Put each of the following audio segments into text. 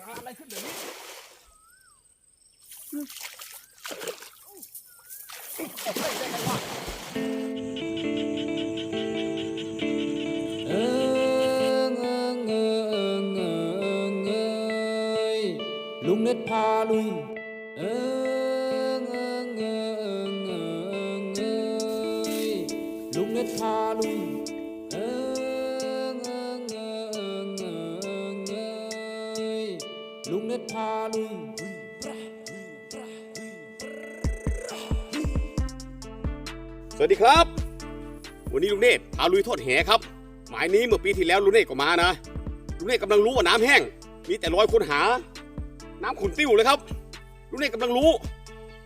ปลาอะไรขึ้นเดี๋ยวนี้เอาไปได้ไงวะเอิงเอิงเอิงเอิงเอยลุงเน็ตพาลุย วัสดีครับ วันนี้ลุงเนตพาลุยทอดแหครับ หมายนี้เมื่อปีที่แล้วลุงเนตก็มานะลุงเนตกำลังรู้ว่าน้ำแห้ง มีแต่รอยคนหา น้ำขุ่นติ้วเลยครับลุงเนตกำลังรู้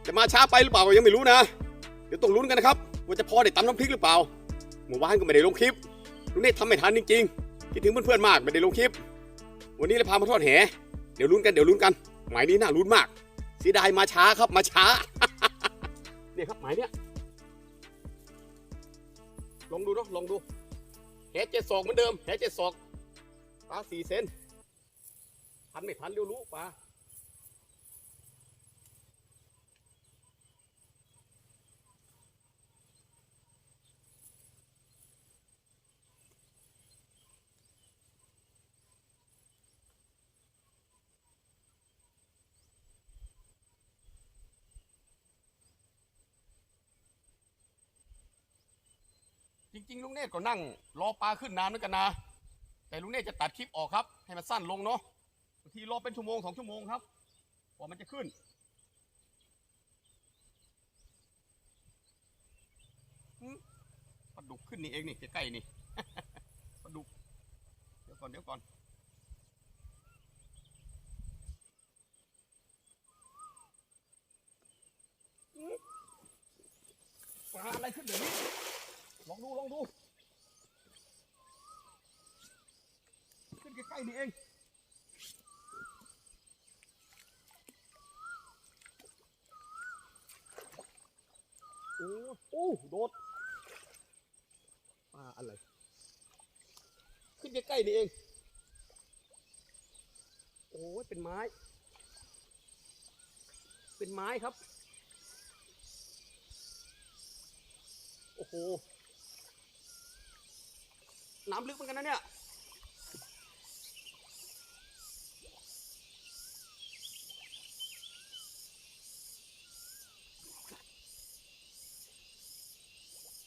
จะมาช้าไปหรือเปล่าก็ยังไม่รู้นะ เดี๋ยวต้องลุ้นกันนะครับว่าจะพอได้ตำน้ำพริกหรือเปล่าเมื่อวานก็ไม่ได้ลงคลิปลุงเนตทำไม่ทันจริงๆคิดถึงเพื่อนๆมากไม่ได้ลงคลิป วันนี้เลยพามาทอดแหเดี๋ยวลุ้นกันเดี๋ยวลุ้นกัน หมายนี้น่าลุ้นมากเสียดายมาช้าครับมาช้าเนี่ยครับหมายเนี้ย ลองดูเนาะลองดูแหเจ็ดศอกเหมือนเดิมแหเจ็ดศอกปลาสี่เซนทันไม่ทันเร็วรู้ปลา จริง ๆ ลุงเนตรก็นั่งรอปลาขึ้นนานเหมือนกันนะ แต่ลุงเนตรจะตัดคลิปออกครับ ให้มันสั้นลงเนาะบางทีรอเป็นชั่วโมงสองชั่วโมงครับกว่ามันจะขึ้นหืมปลาดุกขึ้นนี่เองนี่ใกล้ๆนี่ ปลาดุก เดี๋ยวก่อนเดี๋ยวก่อน ปลาอะไรขึ้นเดี๋ยวนี้ ลองดูลองดู ขึ้นใกล้ๆนี่เอง โอ้โอ้โดดปลาอะไร ขึ้นใกล้ๆนี่เอง โอ้ยเป็นไม้ เป็นไม้ครับ โอ้โห น้ำลึกเหมือนกันนะเนี่ย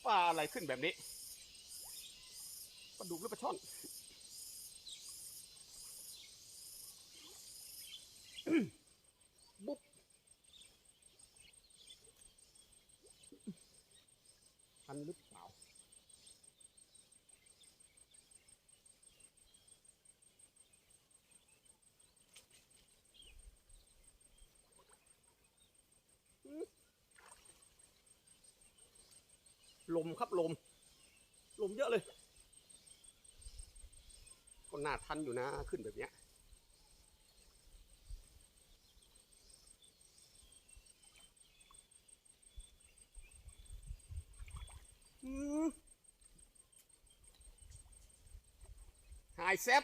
ปลาอะไรขึ้นแบบนี้ปลาดุกหรือปลาช่อน บุ๊บทันหรือเปล่า ลมครับลม ลมเยอะเลย ก็น่าทันอยู่นะขึ้นแบบเนี้ยอืมหายแซบ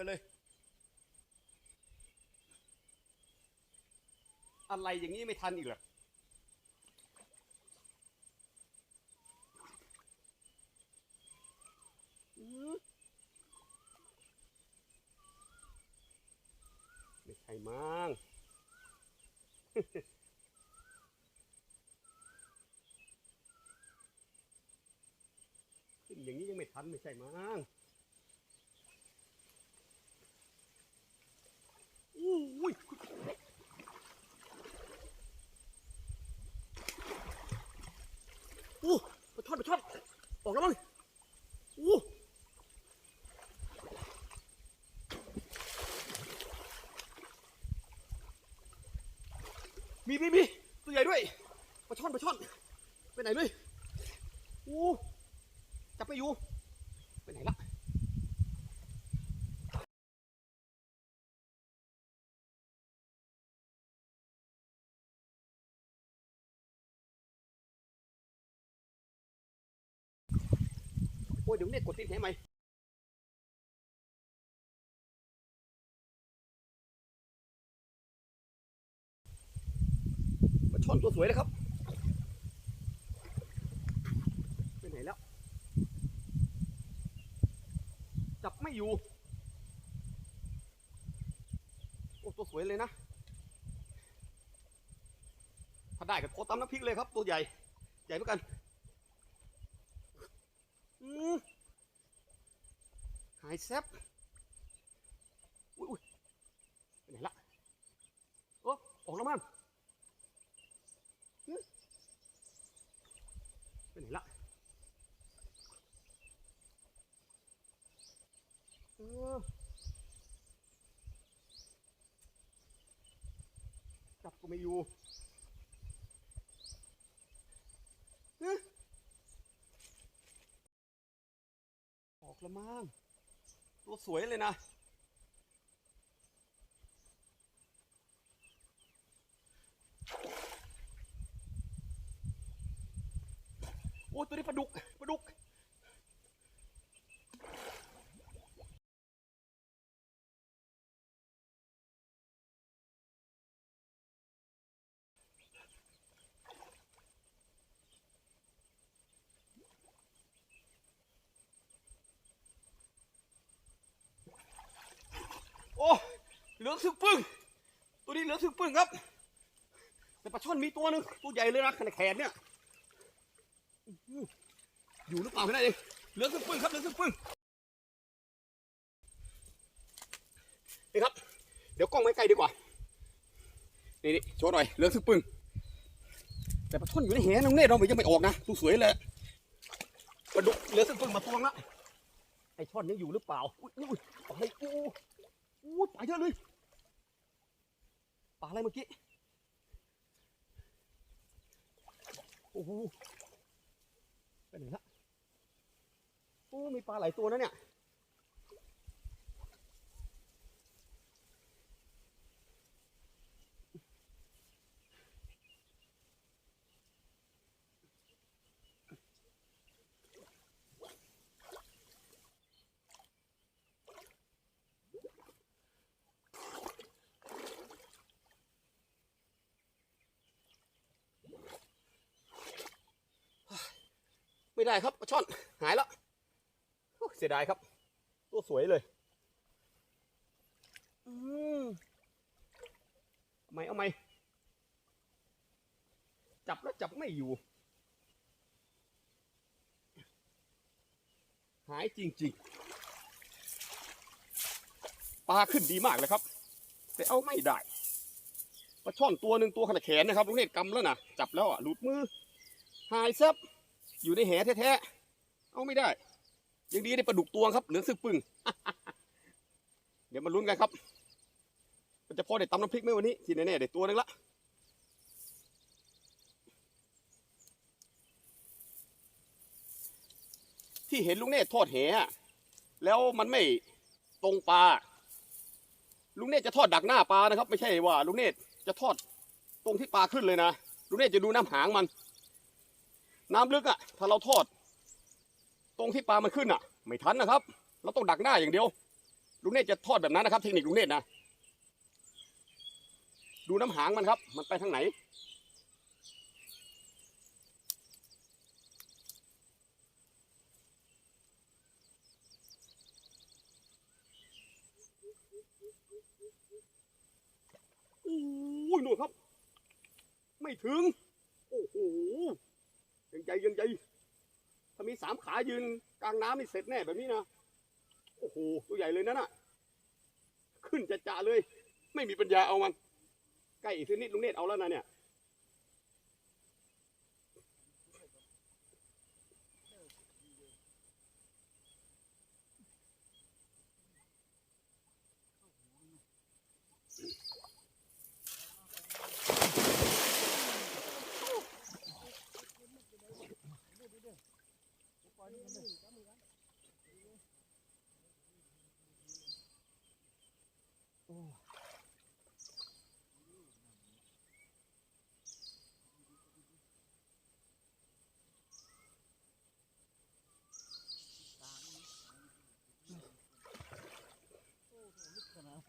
อเลย อะไรอย่างนี้ไม่ทันอีกเหรอมไม่ใช่มั้งขึ้นอย่างนี้ยังไม่ทันไม่ใช่มั้งอู้ยอู้ ปลาช่อนปลาช่อนออกแล้วมั้งอู้ มีมีมีตัวใหญ่ด้วยปลาช่อนปลาช่อน ไปไหนด้วยโอ้จับไปอยู่ ไปไหนละ อ้ ยเดี๋ยวเนี่ยกดติดแหใหม่ปลาช่อนตัวสวยเลยครับไปไหนแล้ว จับไม่อยู่ โอ้ตัวสวยเลยนะถ้าได้ก็โคตำน้ำพริกเลยครับ ตัวใหญ่ ใหญ่เหมือนกัน หายแซ่บอุ้ยอุ้ยไปไหนละโอ้ออกแล้วมั้งไปไหนละเออจับก็ไม่อยู่อื้อ ออกและมั้งตัวสวยเลยนะ โอ้ตัวนี้ปลาดุกปลาดุก โอ้ เหลืองสึกปึ้ง ตัวนี้เหลืองสึกปึ้งครับ แต่ปลาช่อนมีตัวหนึ่งตัวใหญ่เลยนะขนาดแขนเนี่ย อยู่หรือเปล่าไม่ได้เลยเหลืองสึกปึ้งครับเหลืองสึกปึ้งนี่ครับ เดี๋ยวกล้องไม่ใกล้ดีกว่า นี่นี่โชว์หน่อยเหลืองสึกปึ้ง แต่ปลาช่อนอยู่ในแหน้องเน่เราไม่ยังไม่ออกนะตัวสวยเลยปลาดุกเหลือสึกปึ้งมาตวงละไอช่อนยังอยู่หรือเปล่า อุ้ยอุ้ยปลาอะไรอู้อู้ปลาเยอะเลย ปลาอะไรเมื่อกี้ โอ้โหไปไหนละโอ้มีปลาหลายตัวนะเนี่ย ไม่ได้ครับปลา ช่อน หายแล้วเสียดายครับ ตัวสวยเลยอืมเอาไหมเอาไหมจับแล้วจับไม่อยู่ หายจริงๆปลาขึ้นดีมากเลยครับ แต่เอาไม่ได้ปลาช่อนตัวหนึ่งตัวขนาดแขนนะครับลุงเนตรกำแล้วนะจับแล้วอะหลุดมือหายซับอยู่ในแหแท้ๆ เอาไม่ได้ ยังดีได้ปลาดุกตัวครับ เหลืองซึกปึงเดี๋ยวมาลุ้นกันครับ มันจะพอได้ตำน้ำพริกไหมวันนี้ที่แน่ๆได้ตัวหนึงละที่เห็นลุงเนตรทอดแหแล้วมันไม่ตรงปลาลุงเนตรจะทอดดักหน้าปลานะครับ ไม่ใช่ว่า ลุงเนตรจะทอดตรงที่ปลาขึ้นเลยนะลุงเนตรจะดูน้ำหางมัน น้ำลึกอะถ้าเราทอด ตรงที่ปลามันขึ้นอะไม่ทันนะครับ เราต้องดักหน้าอย่างเดียว ลุงเนตจะทอดแบบนั้นนะครับ เทคนิคลุงเนตนะ ดูน้ำหางมันครับ มันไปทางไหนโอ้ยหนูครับ ไม่ถึง โอ้โหยังใหญ่ยังใหญ่ ถ้ามีสามขายืนกลางน้ำนี่เสร็จแน่แบบนี้นะ โอ้โห ตัวใหญ่เลยนั่นน่ะ ขึ้นจะจ่าเลย ไม่มีปัญญาเอามัน ใกล้อีกสักนิดลุงเนตเอาแล้วนะเนี่ย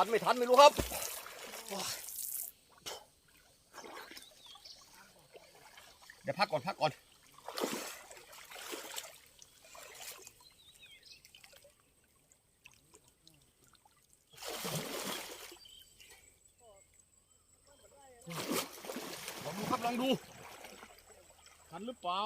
ทันไม่ทันไม่รู้ครับโอ้ยเดี๋ยวพักก่อนพักก่อน ลองดูครับลองดู ทันหรือเปล่า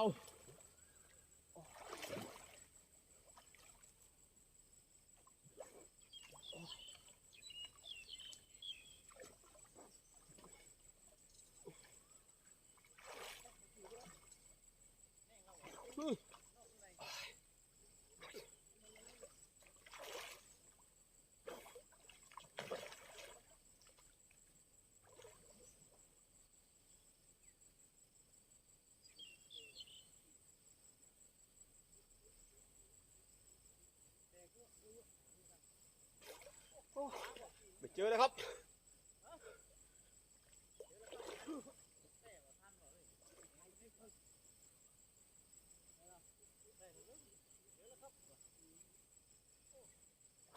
ไปเจอเลยครับ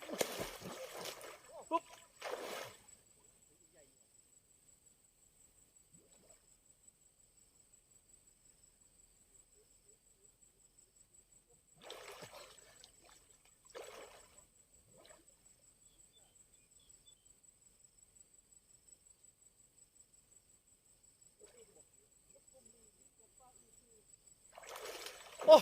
ปุ๊บ โอ้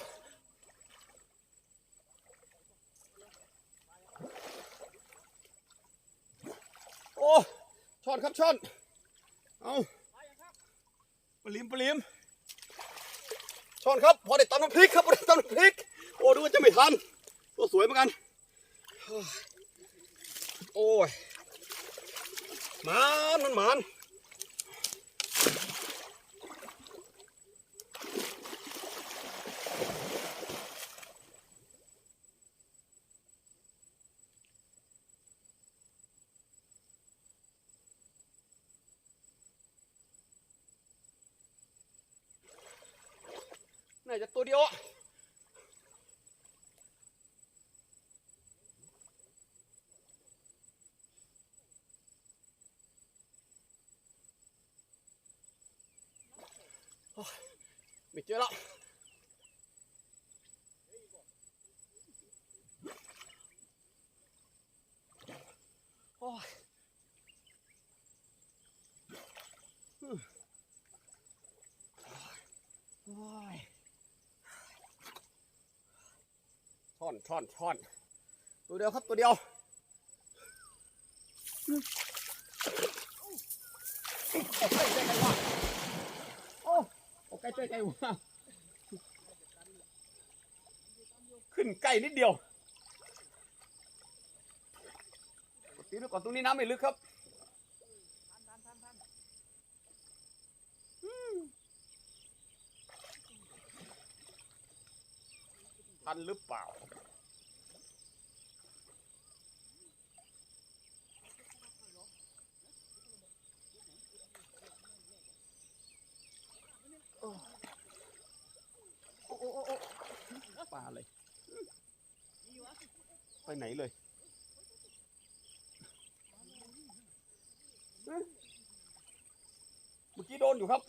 โอ้ช่อนครับช่อน เอาปลิมปลิมช่อนครับพอได้ตำน้ำพริกครับพอได้ตำน้ำพริก โอ้ดูว่าจะไม่ทันตัวสวยเหมือนกัน โอ้ยหมันมันมันน่าจะตัวเดียวอะโอ้ยไม่เจ อแล้วโอ้ยโอ้ยช่อนช่อนช่อนตัวเดียวครับตัวเดียวอืมใกล้ใกล้กันวะโอ้เอา ใกล้ใกล้ใกล้วขึ้นใกล้นิดเดียวตีดูก่อนตรงนี้น้ำไม่ลึกครับทันหรือเปล่า โอ้โอ้โอ้โอ้ปลา อะไร ไปไหนเลยเอ๊ะเมื่อกี้โดนอยู่ครับ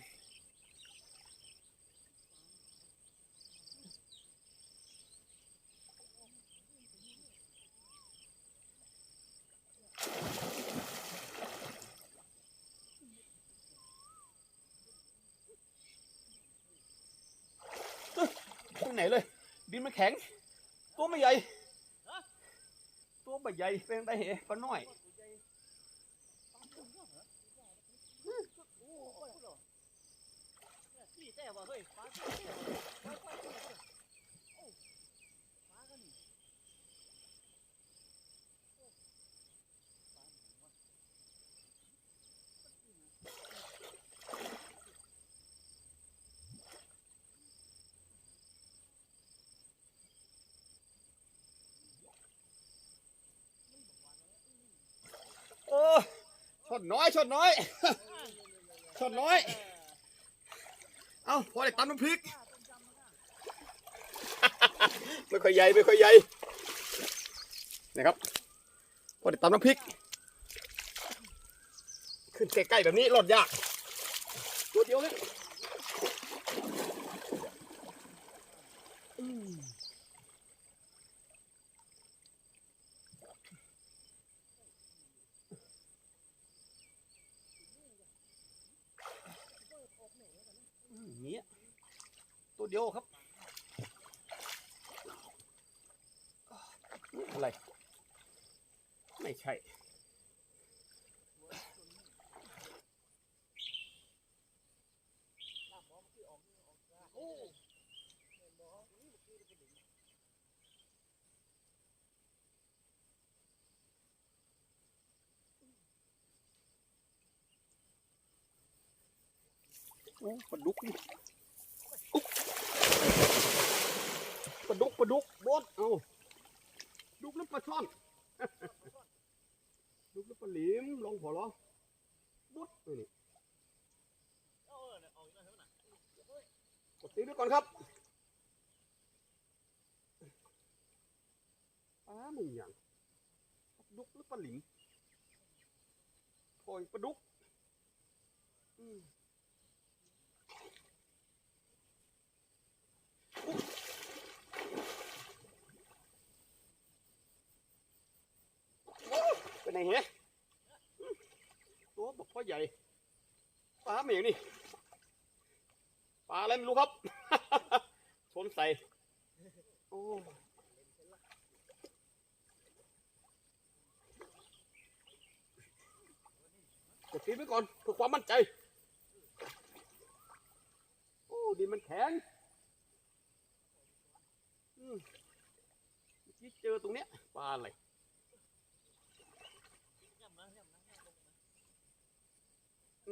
ไหนเลย ดินมัน แข็ง ตัวไม่ใหญ่ ตัวไม่ใหญ่ เป็นไดเหปลาน้อยนี่แต่ว่าเฮ้ยอ้ช ดน้อยชดน้อยชดน้อย เอาพอได้ตำน้ำพริก ไม่ค่อยใหญ่ไม่ค่อยใหญ่นะครับพอได้ตำน้ำพริก ขึ้นใกล้ๆแบบนี้รอดยาก ตัวเดียวเลยอืมอืมเนี้ยตัวเดียวครับ อะไร ไม่ใช่ โอ้ปลาดุกนี่ปลาดุกปลาดุกบดเอาดุกแล้วปลาช่อน ดุกแล้วปลิมลงพอหรอบุ๊ดนี่กดตีด้วยก่อนครับปลาหนึ่งอย่างดุกหรือปลาหลิมโอยปลาดุกอืม เป็นไงเฮ้ตัวบอกพ่อใหญ่ปลาเหมียวนี่ปลาอะไรไม่รู้ครับ ชนใส่โอ้กดตีไว้ก่อนเพื่อความมั่นใจ โอ้ดินมันแข็งอืมเมื่เจอตรงเนี้ยปลาอะไร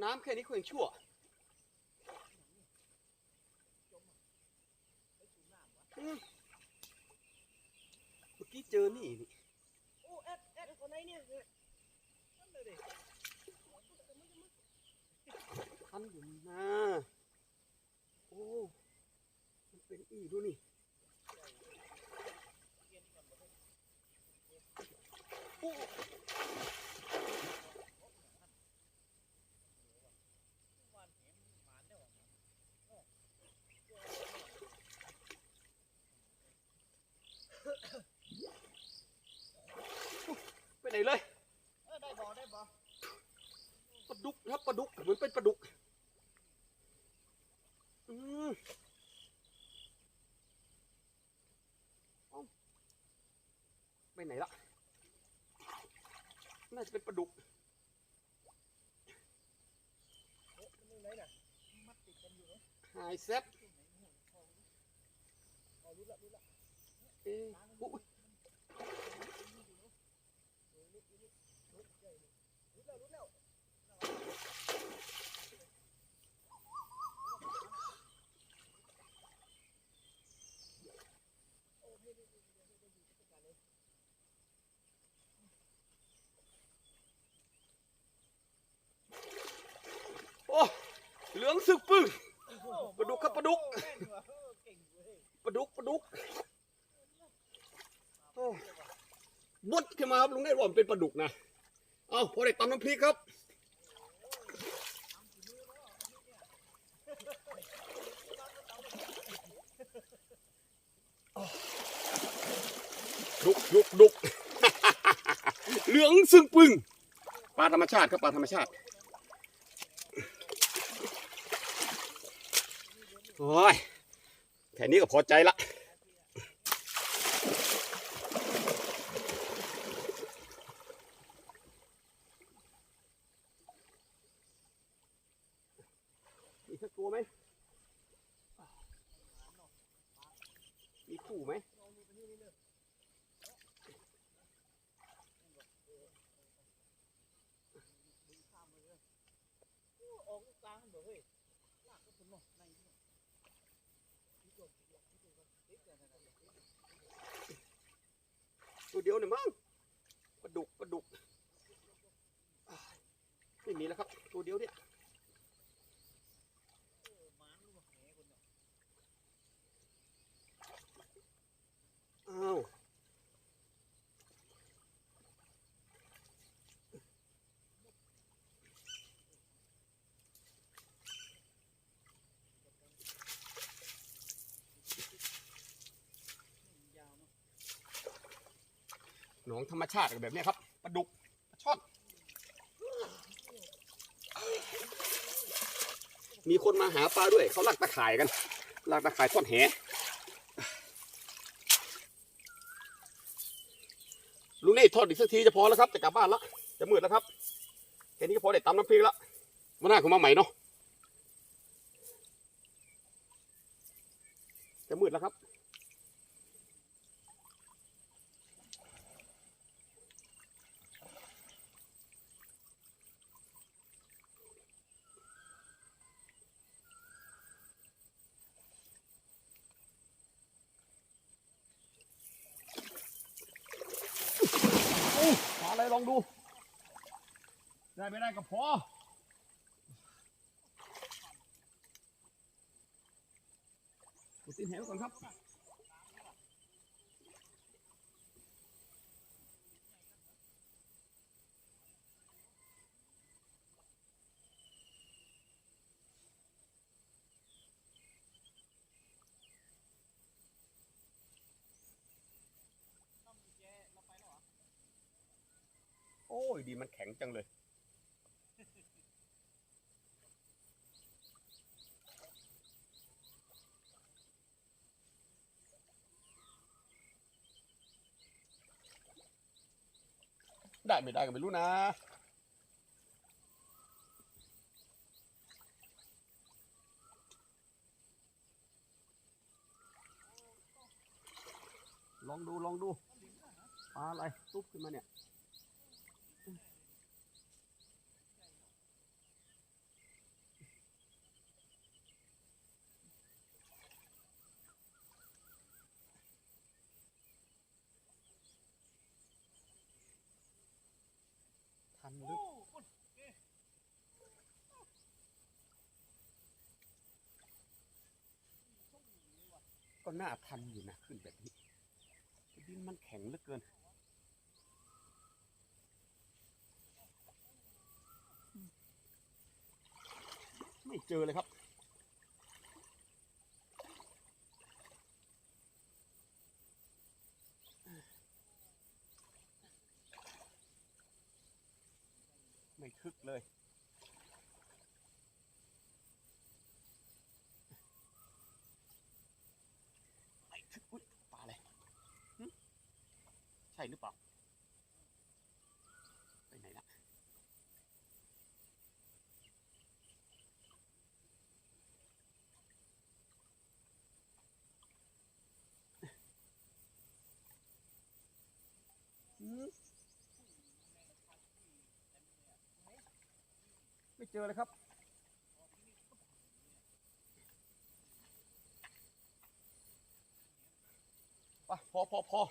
น้ำแค่นี้ก็ยังชั่ว เมื่อกี้เจอนี่นี่โอ้เอ็ดเอ็ดคนไหนเนี่ยเนี่ยนั่นเลยดิทันอยู่นะโอ้ มันเป็นอีดูนี่โอ้ไปไหนเลย เออได้บ่ได้บ่ ปลาดุกครับปลาดุกเหมือนเป็นปลาดุกอืมเอ้าไปไหนละน่าจะ เป็นปลาดุกมันไหนน่ะมัดติดกันอยู่เนาะหายแซบ เอารู้ละรู้ละ เอ๊ะอุ๊ย รู้แล้วรู้แล้ว โอ้ เหลืองสึกปึ้งปลาดุกครับปลาดุกปลาดุกปลาดุกบดขึ้นมาครับลุงได้ว่ามันเป็นปลาดุกนะเอาพอได้ตำน้ำพริกครับดุกดุกดุกเหลืองซึ่งปึ้งปลาธรรมชาติครับปลาธรรมชาติ โอ้ยแค่นี้ก็พอใจละ สักตัวไหมมีคู่ไหม ออกกลางเด้อเฮ้ยลากก็พุ่นเนาะในนี่นี่ตัวนี่ตัวติดกันนั่นน่ะ ตัว เดียวเนี่ยมั้งปลาดุกปลาดุกไม่มีแล้วครับ ตัวเดียวเนี่ยอ้าว ยาวเนาะ หนองธรรมชาติแบบนี้ครับปลาดุกปลาช่อน มีคนมาหาปลาด้วยเขาลากตะข่ายกันลากตะข่ายทอดแหลุงนี่ทอดอีกสักทีจะพอแล้วครับจะกลับบ้านแล้วจะมืดแล้วครับแค่นี้ก็พอได้ตำน้ำพริกแล้ววันหน้าคุณมาใหม่เนาะจะมืดแล้วครับ มาอะไรลองดู ได้ไม่ได้ก็พอดูสินแหวก่อนครับโอ้ยดีมันแข็งจังเลย ได้ไม่ได้ก็ไม่รู้นะลองดูลองดูปลาอะไรตุ๊บขึ้นมาเนี่ย น่าทันอยู่นะขึ้นแบบนี้แต่ดินมันแข็งเหลือเกิน ไม่เจอเลยครับไม่คึกเลย ไม่คึกอุ๊ยปลาอะไรหึใช่หรือเปล่า ไปไหนละไม่เจอเลยครับไปพอพอพอ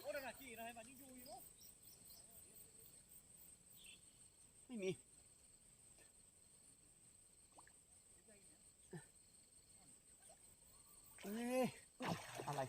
โอ้นั่นน่ะจี้นะให้มันยังอยู่อยู่เนาะ ไม่มีเอ๊ะอะไร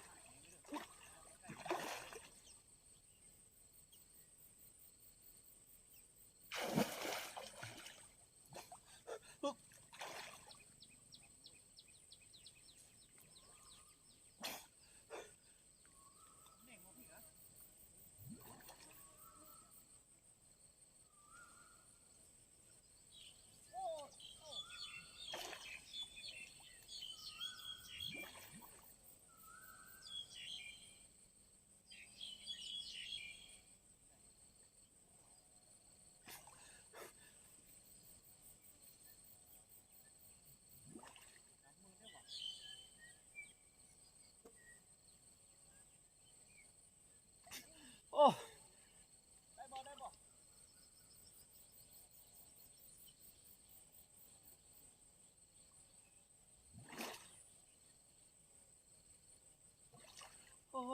เป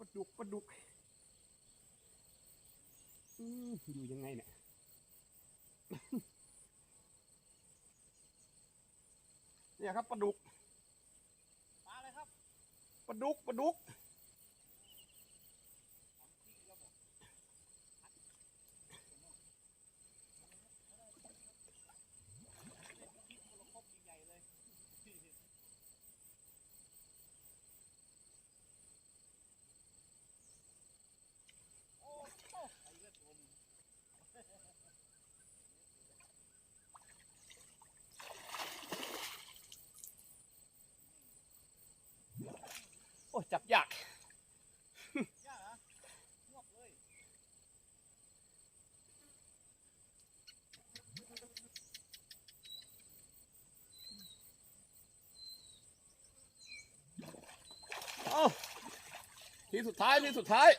ลาดุกปลาดุกอืมอยู่ยังไงเนี่ยเนี่ยครับปลาดุกปลาอะไรครับปลาดุกปลาดุก ใหญ่เลย โอ้โหไอ้เลือดตัวมึง โอ้ยจับยาก ย่าเหรอหวบเลย เอ้า ทีสุดท้ายทีสุดท้าย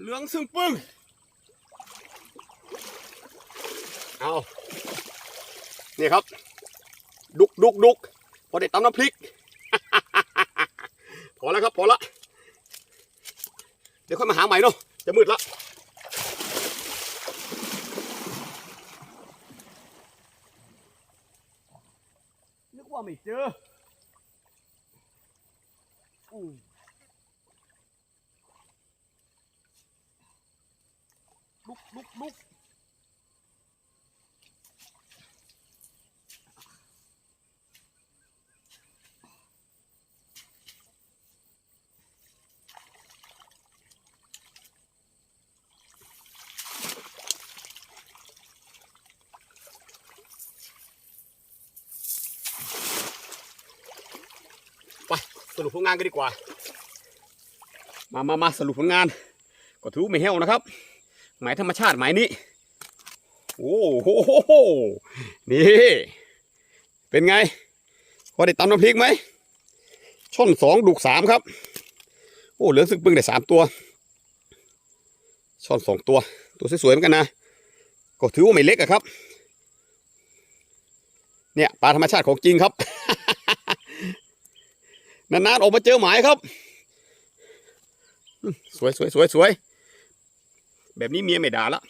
เหลืองซึ่งปึ้ง เอานี่ครับ ดุกดุกดุกพอได้ตำน้ำพริก พอแล้วครับ พอละ เดี๋ยวค่อยมาหาใหม่เนาะ จะมืดละ นี่เจออู้ลุกลุกลุกไปส รุปผลงานกันดีกว่า มามามาสรุปผลงาน ก็ถือไม่แห้วนะครับ หมายธรรมชาติหมายนี้ โอ้โห นี่ เป็นไง พอได้ตำน้ำพริกไหม ช่อนสองดุกสามครับ โอ้ เหลือสึกปึ้งได้สามตัว ช่อนสองตัว ตัวสวยๆเหมือนกันนะ ก็ถือว่าไม่เล็กอะครับ เนี่ยปลาธรรมชาติของจริงครับ นานๆออกมาเจอหมายครับ สวยสวยสวยสวยแบบนี้เมียไม่ด่าละ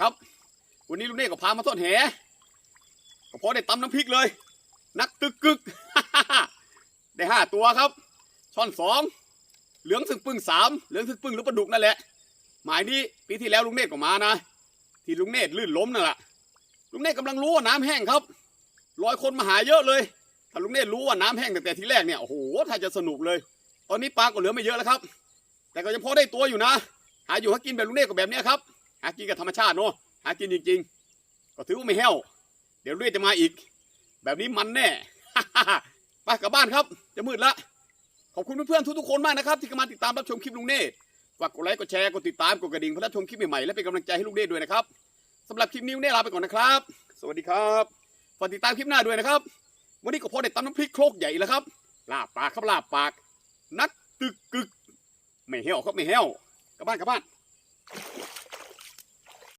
ครับ วันนี้ลุงเน่ก็พามาทอดแหก็พอได้ตำน้ำพริกเลย นักตึกกึก ได้ห้าตัวครับ ช่อนสองเหลืองสึกปึ้งสามเหลืองสึกปึ้งหรือปลาดุกนั่นแหละ หมายนี้ปีที่แล้วลุงเนตก็มานะ ที่ลุงเนตลื่นล้มนั่นแหละลุงเนตกำลังรู้ว่าน้ำแห้งครับ ลอยคนมาหาเยอะเลย ถ้าลุงเนตรู้ว่าน้ำแห้งตั้งแต่ทีแรกเนี่ยโอ้โหถ้าจะสนุกเลย ตอนนี้ปลาก็เหลือไม่เยอะแล้วครับ แต่ก็ยังพอได้ตัวอยู่นะ หาอยู่หากินแบบลุงเนตก็แบบนี้ครับ หากินกับธรรมชาติเนาะหากินจริง ๆ ก็ถือว่าไม่แห้ว เดี๋ยวลุงเนตจะมาอีก แบบนี้มันแน่ไปกลับบ้านครับ จะมืดละขอบคุณเพื่อนๆทุกๆคนมากนะครับ ที่มาติดตามรับชมคลิปลุงเนตฝากกดไลค์กดแชร์กดติดตามกดกระดิ่งเพื่อรับชมคลิปใหม่ๆและเป็นกำลังใจให้ลุงเนตด้วยนะครับสำหรับคลิปนี้ลุงเนตลาไปก่อนนะครับ สวัสดีครับ ฝากติดตามคลิปหน้าด้วยนะครับ วันนี้ก็พอได้ตำน้ำพริกโครกใหญ่แล้วครับลาบปากครับลาบปาก นักตึกกึก ไม่เหี้ยวครับไม่เหี้ยวกลับบ้านกลับบ้าน